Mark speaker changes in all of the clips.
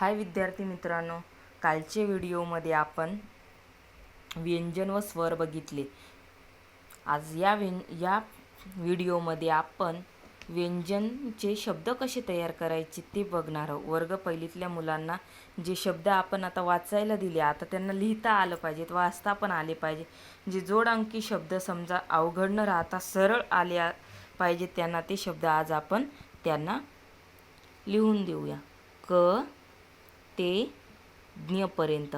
Speaker 1: हाय विद्यार्थी मित्रांनो कालचे व्हिडिओमध्ये आपण व्यंजन व स्वर बघितले. आज या व्यं या व्हिडिओमध्ये आपण व्यंजनचे शब्द कसे तयार करायचे ते बघणार आहोत. वर्ग पहिलीतल्या मुलांना जे शब्द आपण आता वाचायला दिले आता त्यांना लिहिता आलं पाहिजेत वाचता पण आले पाहिजे. जे जोड अंकी शब्द समजा अवघड न राहता सरळ आले पाहिजेत त्यांना ते शब्द आज आपण त्यांना लिहून देऊया. क ते ज्ञपर्यंत.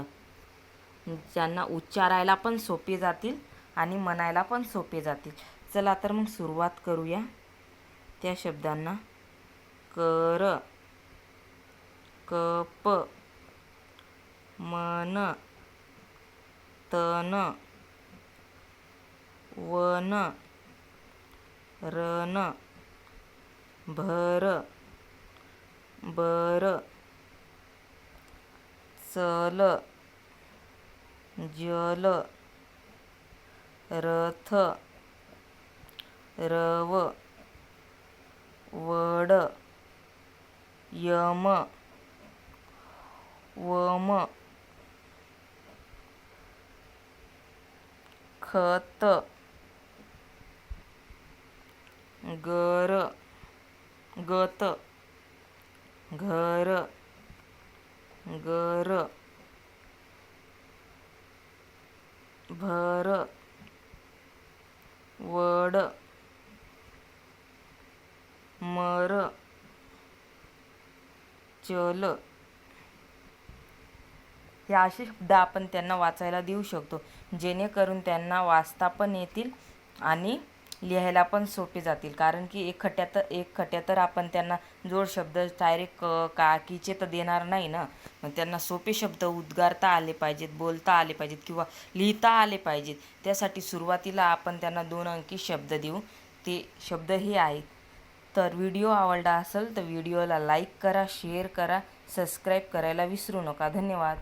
Speaker 1: ज्यांना उच्चारायला पण सोपे जातील आणि म्हणायला पण सोपे जातील. चला तर मग सुरुवात करूया. त्या शब्दांना कर कप मन तन वन रन भर बर सल जल रथ रव वड यम वम खत गर गत घर गर. भर. वड. मर. चल. हे असे शब्द आपण त्यांना वाचायला देऊ शकतो. जेणेकरून त्यांना वाचता पण येतील आणि लिहायला पण सोपे जातील. कारण की एक खट्यात एक खट्या तर आपण त्यांना जोड शब्द डायरेक्ट क तर देणार नाही ना. मग त्यांना सोपे शब्द उद्गारता आले पाहिजेत बोलता आले पाहिजेत किंवा लिहिता आले पाहिजेत. त्यासाठी सुरुवातीला आपण त्यांना दोन अंकी शब्द देऊ. ते शब्द हे आहेत. तर व्हिडिओ आवडला असेल तर व्हिडिओला लाईक करा शेअर करा सबस्क्राईब करायला विसरू नका. धन्यवाद.